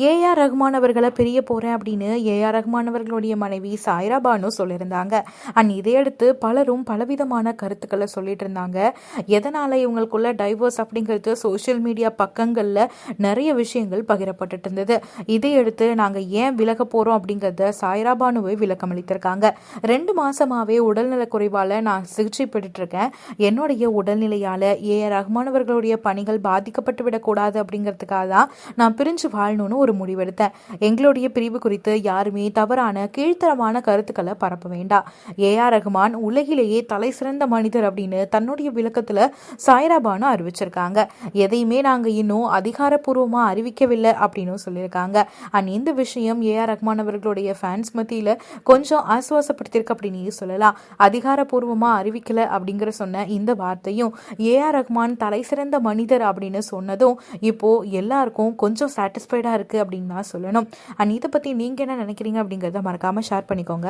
AR Rahman அவர்களை பிரிய போகிறேன் அப்படின்னு ஏஆர் ரஹ்மான் அவர்களுடைய மனைவி சாய்ரா பானு சொல்லியிருந்தாங்க. அண்ட் இதையடுத்து பலரும் பலவிதமான கருத்துக்களை சொல்லிட்டு இருந்தாங்க. எதனால் இவங்களுக்குள்ள டைவர்ஸ் அப்படிங்கிறது சோஷியல் மீடியா பக்கங்களில் நிறைய விஷயங்கள் பகிரப்பட்டுட்டு இருந்தது. இதையடுத்து நாங்கள் ஏன் விலக போகிறோம் அப்படிங்கிறத சாய்ரா பானுவை விளக்கம் அளித்திருக்காங்க ரெண்டு மாதமாகவே உடல்நல குறைவால் நான் சிகிச்சை பெற்றுட்ருக்கேன் என்னுடைய உடல்நிலையால் ஏஆர் ரஹ்மான் அவர்களுடைய பணிகள் பாதிக்கப்பட்டு விடக்கூடாது அப்படிங்கிறதுக்காக தான் நான் பிரிஞ்சு வாழணும்னு ஒரு முடிவெடுத்தேன் எங்களுடைய பிரிவு குறித்து யாருமே தவறான கீழ்த்தரமான கருத்துக்களை பரப்ப வேண்டாம். ஏ. ஆர். ரகுமான் உலகிலேயே தலை சிறந்த மனிதர் அப்படின்னு தன்னுடைய விளக்கத்துல சாய்ராபானு அறிவிச்சிருக்காங்க. எதையுமே நாங்க இன்னும் அதிகாரப்பூர்வமா அறிவிக்கவில்லை அப்படின்னு சொல்லியிருக்காங்க. அண்ட் இந்த விஷயம் ஏ. ஆர். ரஹ்மான் அவர்களுடைய ஃபேன்ஸ் மத்தியில கொஞ்சம் ஆசுவாசப்படுத்தியிருக்கு அப்படின்னு சொல்லலாம். அதிகாரப்பூர்வமா அறிவிக்கல அப்படிங்கிற சொன்ன இந்த வார்த்தையும் ஏ. ஆர். ரஹ்மான் தலை சிறந்த மனிதர் அப்படின்னு சொன்னதும் இப்போ எல்லாருக்கும் கொஞ்சம் சாட்டிஸ்ஃபைடா இருக்கு. அப்படின்னு தான் சொல்லணும். அண்ட் இதை பற்றி நீங்கள் என்ன நினைக்கிறீங்க அப்படிங்கிறத மறக்காமல் ஷேர் பண்ணிக்கோங்க.